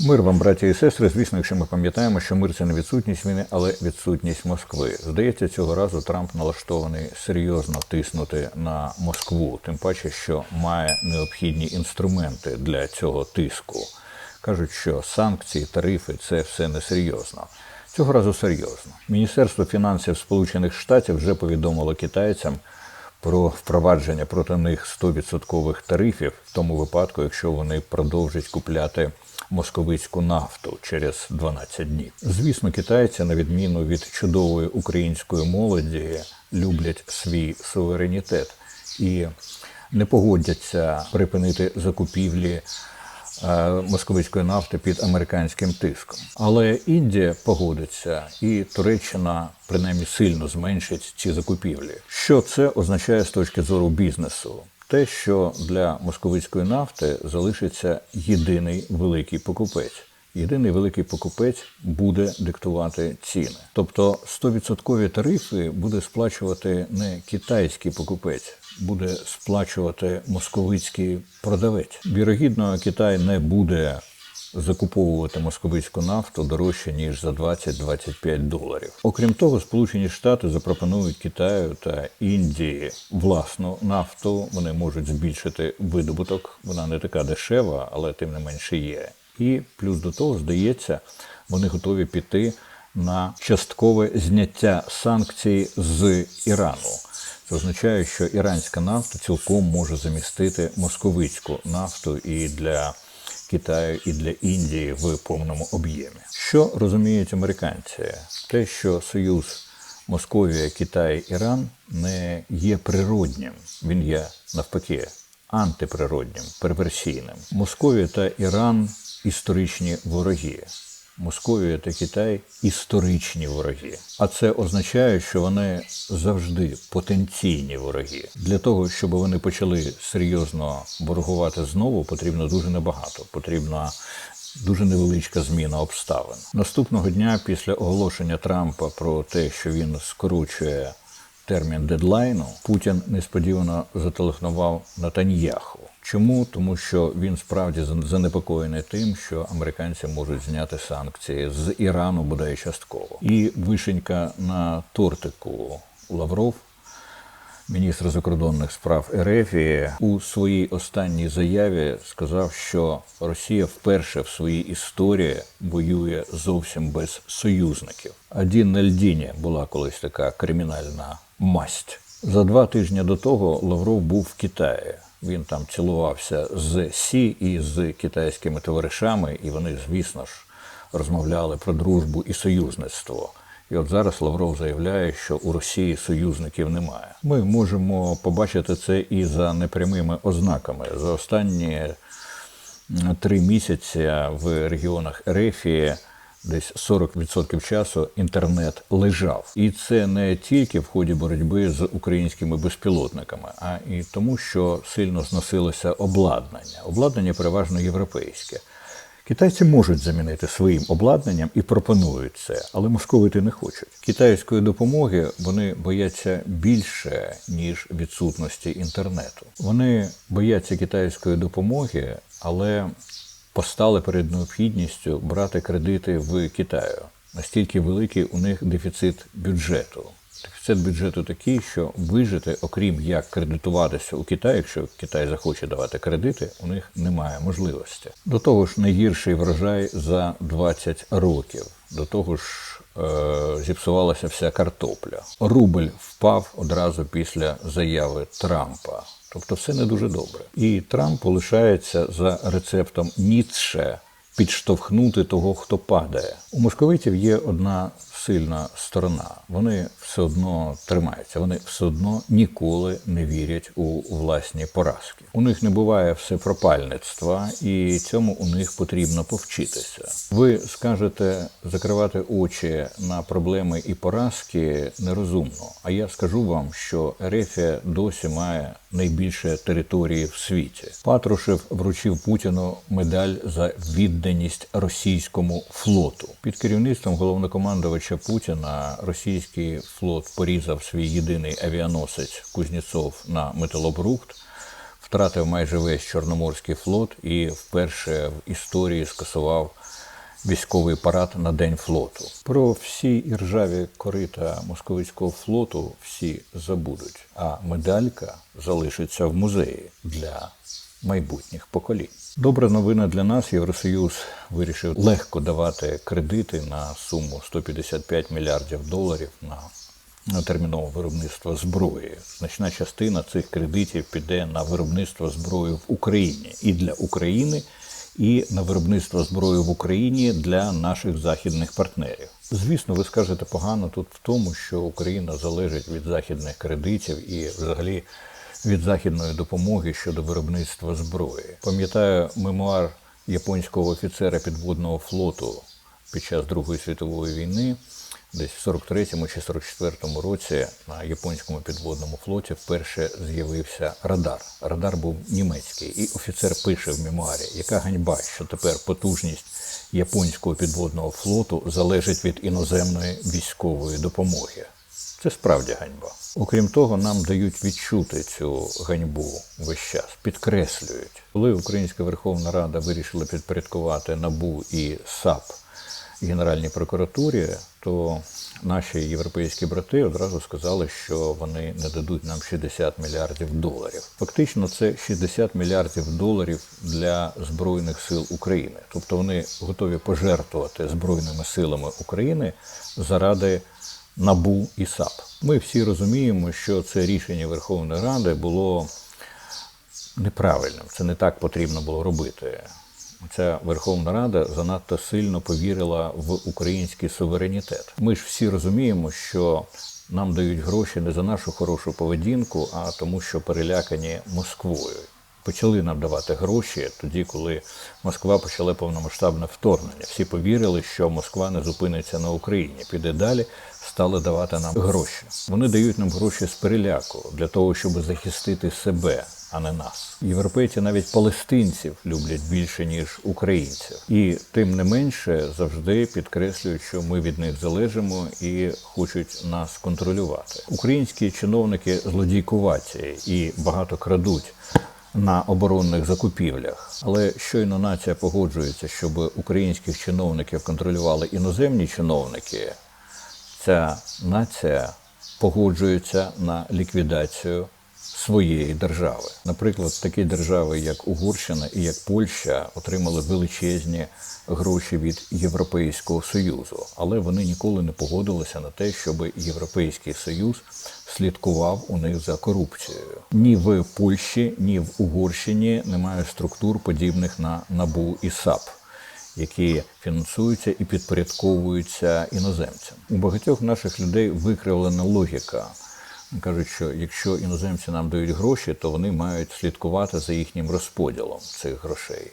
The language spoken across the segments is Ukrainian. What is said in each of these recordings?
Мир вам, браті і сестри. Звісно, якщо ми пам'ятаємо, що мир це не відсутність війни, але відсутність Москви. Здається, цього разу Трамп налаштований серйозно тиснути на Москву, тим паче, що має необхідні інструменти для цього тиску. Кажуть, що санкції, тарифи це все несерйозно. Цього разу серйозно. Міністерство фінансів Сполучених Штатів вже повідомило китайцям про впровадження проти них 100% тарифів в тому випадку, якщо вони продовжать купляти московицьку нафту через 12 днів. Звісно, китайці, на відміну від чудової української молоді, люблять свій суверенітет і не погодяться припинити закупівлі московицької нафти під американським тиском. Але Індія погодиться, і Туреччина принаймні сильно зменшить ці закупівлі. Що це означає з точки зору бізнесу? Те, що для московицької нафти залишиться єдиний великий покупець. Єдиний великий покупець буде диктувати ціни. Тобто 100% тарифи буде сплачувати не китайський покупець, буде сплачувати московицький продавець. Вірогідно, Китай не буде закуповувати московицьку нафту дорожче ніж за 20-25 доларів. Окрім того, Сполучені Штати запропонують Китаю та Індії власну нафту. Вони можуть збільшити видобуток. Вона не така дешева, але тим не менше є. І плюс до того, здається, вони готові піти на часткове зняття санкцій з Ірану. Це означає, що іранська нафта цілком може замістити московицьку нафту і для Китаю, і для Індії в повному об'ємі. Що розуміють американці? Те, що союз Московія, Китай, Іран не є природнім, він є навпаки антиприроднім, перверсійним. Московія та Іран історичні вороги. Московія та Китай історичні вороги. А це означає, що вони завжди потенційні вороги. Для того, щоб вони почали серйозно ворогувати знову, потрібно дуже небагато. Потрібна дуже невеличка зміна обставин. Наступного дня, після оголошення Трампа про те, що він скорочує термін дедлайну, Путін несподівано зателефонував Натаньяху. Чому? Тому що він справді занепокоєний тим, що американці можуть зняти санкції з Ірану бодай частково. І вишенька на тортику Лавров, міністр закордонних справ РФ, у своїй останній заяві сказав, що Росія вперше в своїй історії воює зовсім без союзників. Один на льдіні була колись така кримінальна масть. За два тижні до того Лавров був в Китаї. Він там цілувався з Сі і з китайськими товаришами, і вони, звісно ж, розмовляли про дружбу і союзництво. І от зараз Лавров заявляє, що у Росії союзників немає. Ми можемо побачити це і за непрямими ознаками. За останні три місяці в регіонах Ерефії десь 40% часу інтернет лежав. І це не тільки в ході боротьби з українськими безпілотниками, а і тому, що сильно зносилося обладнання. Обладнання переважно європейське. Китайці можуть замінити своїм обладнанням і пропонують це, але московити не хочуть. Китайської допомоги вони бояться більше ніж відсутності інтернету. Вони бояться китайської допомоги, але постали перед необхідністю брати кредити в Китаю. Настільки великий у них дефіцит бюджету. Дефіцит бюджету такий, що вижити, окрім як кредитуватися у Китаї, якщо Китай захоче давати кредити, у них немає можливості. До того ж, найгірший врожай за 20 років. До того ж, е- зіпсувалася вся картопля. Рубль впав одразу після заяви Трампа. Тобто все не дуже добре. І Трамп лишається за рецептом Ніцше підштовхнути того, хто падає. У московитів є одна сильна сторона. Вони все одно тримаються, вони все одно ніколи не вірять у власні поразки. У них не буває всепропальництва, і цьому у них потрібно повчитися. Ви скажете закривати очі на проблеми і поразки нерозумно. А я скажу вам, що Ерефія досі має найбільше території в світі. Патрушев вручив Путіну медаль за відданість російському флоту під керівництвом головнокомандувача Путіна. Російський флот порізав свій єдиний авіаносець Кузнєцов на металобрухт. Втратив майже весь Чорноморський флот і вперше в історії скасував військовий парад на День флоту. Про всі іржаві корита московицького флоту всі забудуть, а медалька залишиться в музеї для майбутніх поколінь. Добра новина для нас. Євросоюз вирішив легко давати кредити на суму 155 мільярдів доларів на термінове виробництво зброї. Значна частина цих кредитів піде на виробництво зброї в Україні і для України, і на виробництво зброї в Україні для наших західних партнерів. Звісно, ви скажете погано тут в тому, що Україна залежить від західних кредитів і взагалі від західної допомоги щодо виробництва зброї. Пам'ятаю мемуар японського офіцера підводного флоту під час Другої світової війни. Десь в 43-му чи 44-му році на японському підводному флоті вперше з'явився радар. Радар був німецький, і офіцер пише в мемуарі, яка ганьба, що тепер потужність японського підводного флоту залежить від іноземної військової допомоги. Це справді ганьба. Окрім того, нам дають відчути цю ганьбу весь час, підкреслюють. Коли Українська Верховна Рада вирішила підпорядкувати НАБУ і САП Генеральній прокуратурі, то наші європейські брати одразу сказали, що вони не дадуть нам 60 мільярдів доларів. Фактично, це 60 мільярдів доларів для збройних сил України. Тобто вони готові пожертвувати збройними силами України заради НАБУ і САП. Ми всі розуміємо, що це рішення Верховної Ради було неправильним. Це не так потрібно було робити. Ця Верховна Рада занадто сильно повірила в український суверенітет. Ми ж всі розуміємо, що нам дають гроші не за нашу хорошу поведінку, а тому, що перелякані Москвою. Почали нам давати гроші тоді, коли Москва почала повномасштабне вторгнення. Всі повірили, що Москва не зупиниться на Україні, піде далі, стали давати нам гроші. Вони дають нам гроші з переляку для того, щоб захистити себе а не нас. Європейці навіть палестинців люблять більше ніж українців, і тим не менше завжди підкреслюють, що ми від них залежимо і хочуть нас контролювати. Українські чиновники злодійкуваті і багато крадуть. На оборонних закупівлях, але щойно нація погоджується, щоб українських чиновників контролювали іноземні чиновники. Ця нація погоджується на ліквідацію своєї держави. Наприклад, такі держави, як Угорщина і як Польща, отримали величезні гроші від Європейського союзу, але вони ніколи не погодилися на те, щоб Європейський Союз слідкував у них за корупцією. Ні в Польщі, ні в Угорщині немає структур, подібних на НАБУ і САП. Які фінансуються і підпорядковуються іноземцям у багатьох наших людей викривлена логіка кажуть, що якщо іноземці нам дають гроші, то вони мають слідкувати за їхнім розподілом цих грошей.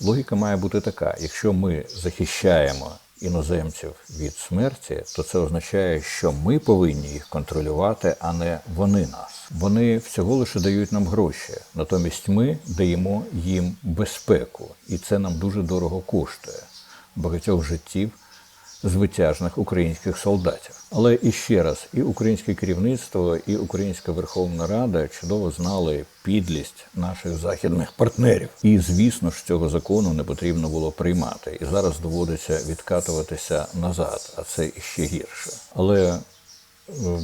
Логіка має бути така: якщо ми захищаємо іноземців від смерті, то це означає, що ми повинні їх контролювати, а не вони нас. Вони всього лише дають нам гроші, натомість ми даємо їм безпеку, і це нам дуже дорого коштує багатьох життів звитяжних українських солдатів. Але і ще раз, і українське керівництво, і Українська Верховна Рада чудово знали підлість наших західних партнерів. І звісно ж цього закону не потрібно було приймати. І зараз доводиться відкатуватися назад, а це іще гірше. Але е,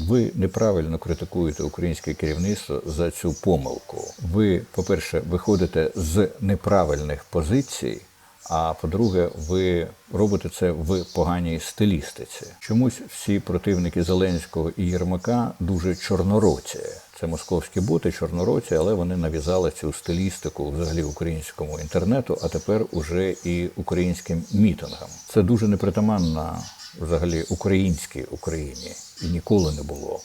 ви неправильно критикуєте українське керівництво за цю помилку. Ви, по-перше, виходите з неправильних позицій. А по-друге, ви робите це в поганій стилістиці. Чомусь всі противники Зеленського і Єрмака дуже чорнороці. Це московські боти, чорнороці, але вони нав'язали цю стилістику взагалі українському інтернету, а тепер уже і українським мітингам. Це дуже непритаманна взагалі українській Україні і ніколи не було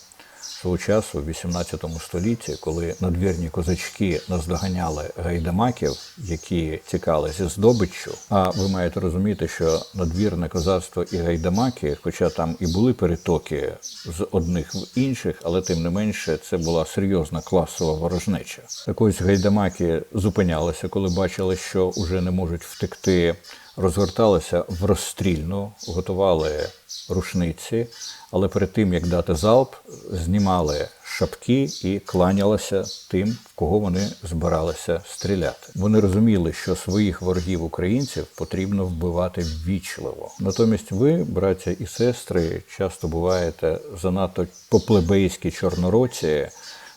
свого часу, в 18 столітті, коли надвірні козачки наздоганяли гайдамаків, які тікали зі здобиччю. А ви маєте розуміти, що надвірне козацтво і гайдамаки, хоча там і були перетоки з одних в інших, але тим не менше це була серйозна класова ворожнеча. Так ось гайдамаки зупинялися, коли бачили, що вже не можуть втекти. Розгорталися в розстрільну, готували рушниці, але перед тим як дати залп, знімали шапки і кланялися тим, в кого вони збиралися стріляти. Вони розуміли, що своїх ворогів українців потрібно вбивати ввічливо. Натомість ви, браття і сестри, часто буваєте занадто по-плебейськи чорнороці,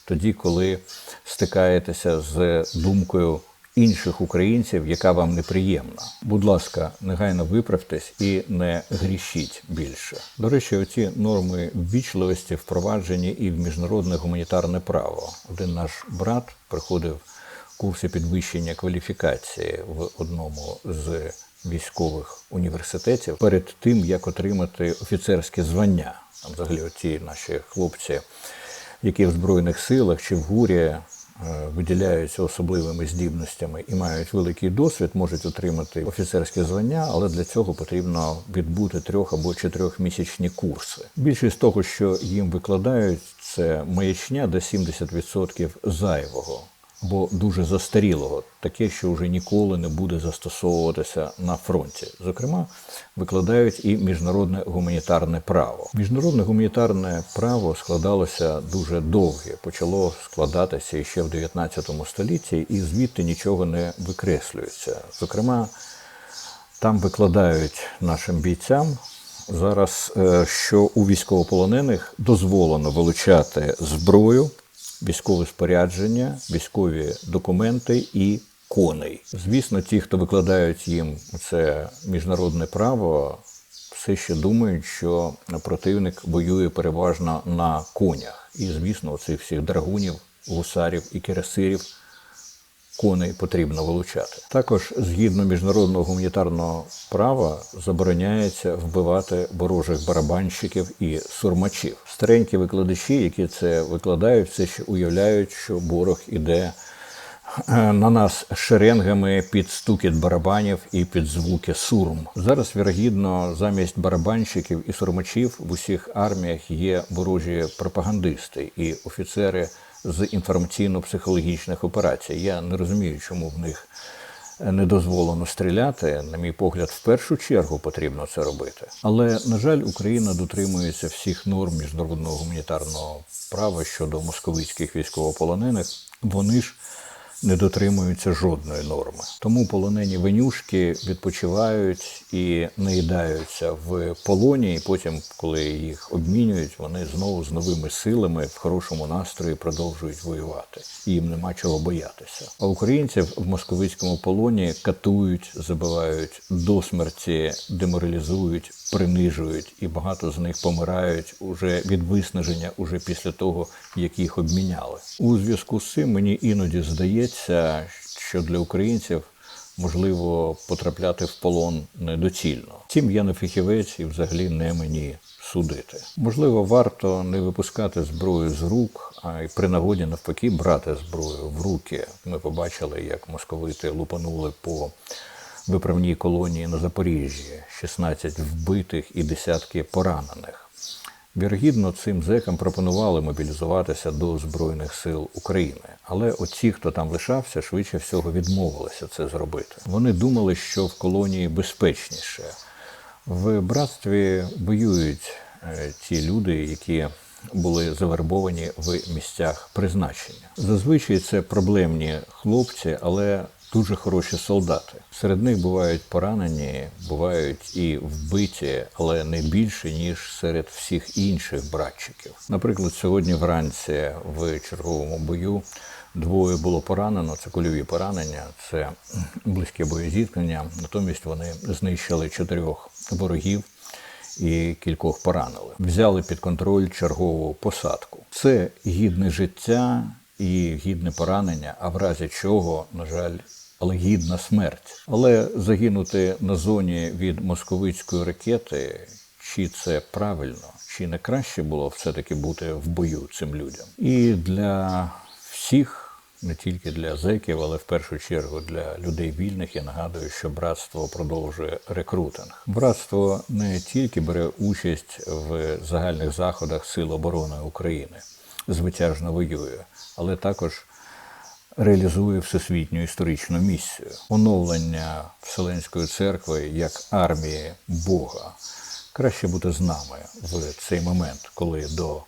тоді, коли стикаєтеся з думкою інших українців, яка вам неприємна. Будь ласка, негайно виправтесь і не грішіть більше. До речі, оці норми ввічливості впроваджені і в міжнародне гуманітарне право. Один наш брат приходив курси підвищення кваліфікації в одному з військових університетів перед тим, як отримати офіцерське звання. Там взагалі оці наші хлопці, які в Збройних силах чи в ГУРі виділяються особливими здібностями і мають великий досвід, можуть отримати офіцерське звання, але для цього потрібно відбути трьох або чотирьохмісячні курси. Більшість того, що їм викладають, це маячня до 70% зайвого або дуже застарілого, таке, що вже ніколи не буде застосовуватися на фронті. Зокрема, викладають і міжнародне гуманітарне право. Міжнародне гуманітарне право складалося дуже довге, почало складатися ще в 19 столітті, і звідти нічого не викреслюється. Зокрема, там викладають нашим бійцям зараз, е, що у військовополонених дозволено вилучати зброю, військове спорядження, військові документи і коней. Звісно, ті, хто викладають їм це міжнародне право, все ще думають, що противник воює переважно на конях. І, звісно, цих всіх драгунів, гусарів і кирасирів коней потрібно вилучати. Також згідно міжнародного гуманітарного права забороняється вбивати ворожих барабанщиків і сурмачів. Старенькі викладачі, які це викладають, все ще уявляють, що ворог іде. е, На нас шеренгами під стукіт барабанів і під звуки сурм. Зараз, вірогідно, замість барабанщиків і сурмачів в усіх арміях є ворожі пропагандисти і офіцери з інформаційно-психологічних операцій. Я не розумію, чому в них не дозволено стріляти. На мій погляд, в першу чергу потрібно це робити. Але на жаль, Україна дотримується всіх норм міжнародного гуманітарного права щодо московицьких військовополонених. Вони ж не дотримуються жодної норми. Тому полонені венюшки відпочивають і наїдаються в полоні, і потім, коли їх обмінюють, вони знову з новими силами в хорошому настрої продовжують воювати. І їм нема чого боятися. А українців в московицькому полоні катують, забивають до смерті, деморалізують, принижують, і багато з них помирають уже від виснаження, уже після того, як їх обміняли. У зв'язку з цим мені іноді здається, що для українців можливо потрапляти в полон недоцільно. Втім, я не фахівець і взагалі не мені судити. Можливо, варто не випускати зброю з рук, а й при нагоді навпаки брати зброю в руки. Ми побачили, як московити лупанули по виправній колонії на Запоріжжі, 16 вбитих і десятки поранених. Вірогідно, цим зекам пропонували мобілізуватися до Збройних сил України. Але оці, хто там лишався, швидше всього відмовилися це зробити. Вони думали, що в колонії безпечніше. В братстві воюють е, ті люди, які були завербовані в місцях призначення. Зазвичай це проблемні хлопці, але дуже хороші солдати. Серед них бувають поранені, бувають і вбиті, але не більше ніж серед всіх інших братчиків. Наприклад, сьогодні вранці в черговому бою двоє було поранено. Це кульові поранення, це близьке боєзіткнення. Натомість вони знищили чотирьох ворогів і кількох поранили. Взяли під контроль чергову посадку. Це гідне життя і гідне поранення, а в разі чого, на жаль, але гідна смерть. Але загинути на зоні від московицької ракети, чи це правильно, чи не краще було все-таки бути в бою цим людям? І для всіх. Не тільки для зеків, але в першу чергу для людей вільних. Я нагадую, що братство продовжує рекрутинг. Братство не тільки бере участь в загальних заходах Сил оборони України, звитяжно воює, але також реалізує всесвітню історичну місію оновлення Вселенської церкви як армії Бога. Краще бути з нами в цей момент, коли до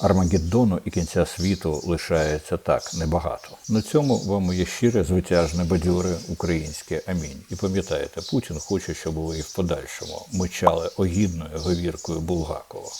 Армагеддону і кінця світу лишається так небагато. На цьому вам моє щире, звитяжне, бадьоре українське амінь. І пам'ятайте, Путін хоче, щоб ви і в подальшому мичали огідною говіркою Булгакова.